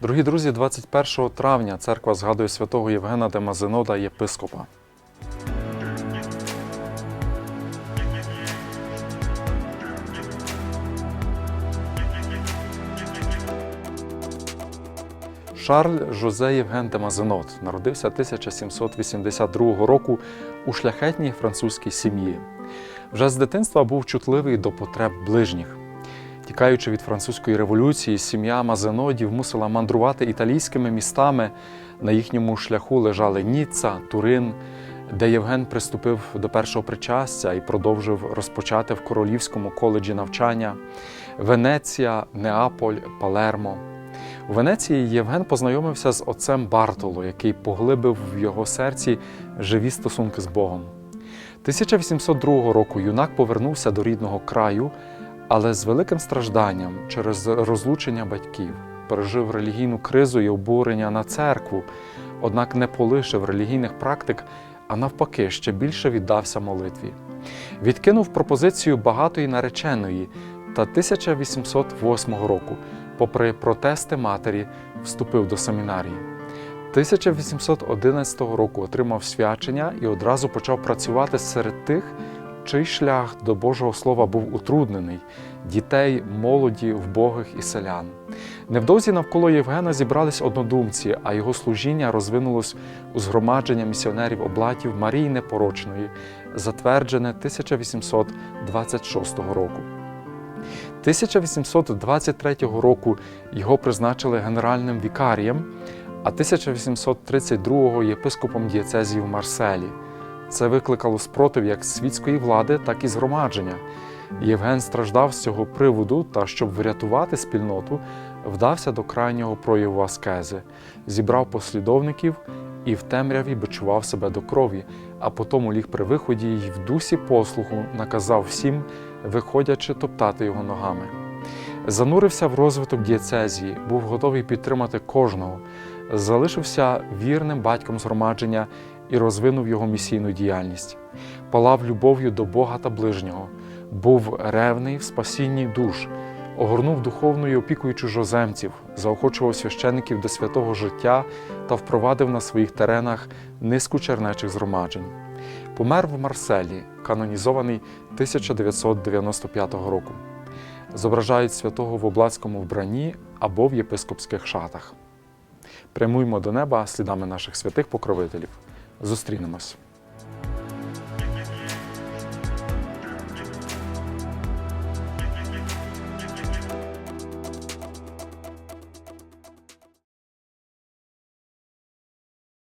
Дорогі друзі, 21 травня церква згадує святого Євгена де Мазенода єпископа. Шарль Жозе Євген де Мазенот народився 1782 року у шляхетній французькій сім'ї. Вже з дитинства був чутливий до потреб ближніх. Тікаючи від французької революції, сім'я Мазенодів мусила мандрувати італійськими містами. На їхньому шляху лежали Ніцца, Турин, де Євген приступив до першого причастя і продовжив розпочати в королівському коледжі навчання, Венеція, Неаполь, Палермо. У Венеції Євген познайомився з отцем Бартоло, який поглибив в його серці живі стосунки з Богом. 1802 року юнак повернувся до рідного краю, але з великим стражданням через розлучення батьків пережив релігійну кризу і обурення на церкву, однак не полишив релігійних практик, а навпаки, ще більше віддався молитві. Відкинув пропозицію багатої нареченої та 1808 року, попри протести матері, вступив до семінарії. 1811 року отримав свячення і одразу почав працювати серед тих, чий шлях до Божого Слова був утруднений дітей, молоді, вбогих і селян. Невдовзі навколо Євгена зібрались однодумці, а його служіння розвинулось у згромадження місіонерів облатів Марії Непорочної, затверджене 1826 року. 1823 року його призначили генеральним вікарієм, а 1832 єпископом дієцезії в Марселі. Це викликало спротив як світської влади, так і згромадження. Євген страждав з цього приводу та, щоб врятувати спільноту, вдався до крайнього прояву аскези, зібрав послідовників і в темряві бичував себе до крові, а потім ліг при виході й в дусі послуху наказав всім, виходячи топтати його ногами. Занурився в розвиток дієцезії, був готовий підтримати кожного, залишився вірним батьком згромадження і розвинув його місійну діяльність, палав любов'ю до Бога та ближнього, був ревний в спасінні душ, огорнув духовною опікою чужоземців, заохочував священиків до святого життя та впровадив на своїх теренах низку чернечих згромаджень. Помер в Марселі, канонізований 1995 року. Зображають святого в облацькому вбранні або в єпископських шатах. Прямуймо до неба слідами наших святих покровителів. Зустрінемось.